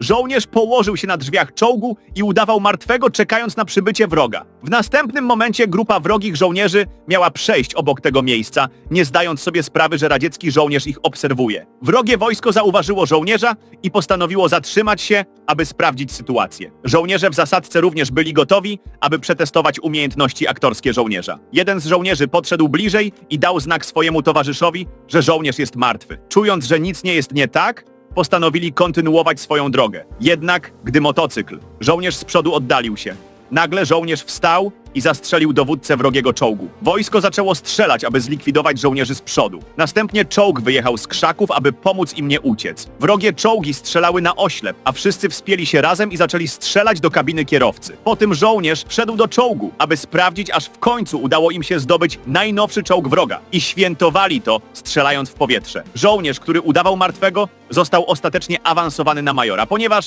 Żołnierz położył się na drzwiach czołgu i udawał martwego, czekając na przybycie wroga. W następnym momencie grupa wrogich żołnierzy miała przejść obok tego miejsca, nie zdając sobie sprawy, że radziecki żołnierz ich obserwuje. Wrogie wojsko zauważyło żołnierza i postanowiło zatrzymać się, aby sprawdzić sytuację. Żołnierze w zasadzce również byli gotowi, aby przetestować umiejętności aktorskie żołnierza. Jeden z żołnierzy podszedł bliżej i dał znak swojemu towarzyszowi, że żołnierz jest martwy. Czując, że nic nie jest nie tak, postanowili kontynuować swoją drogę. Jednak, gdy motocykl, żołnierz z przodu oddalił się. Nagle żołnierz wstał i zastrzelił dowódcę wrogiego czołgu. Wojsko zaczęło strzelać, aby zlikwidować żołnierzy z przodu. Następnie czołg wyjechał z krzaków, aby pomóc im nie uciec. Wrogie czołgi strzelały na oślep, a wszyscy wspięli się razem i zaczęli strzelać do kabiny kierowcy. Po tym żołnierz wszedł do czołgu, aby sprawdzić, aż w końcu udało im się zdobyć najnowszy czołg wroga. I świętowali to, strzelając w powietrze. Żołnierz, który udawał martwego, został ostatecznie awansowany na majora, ponieważ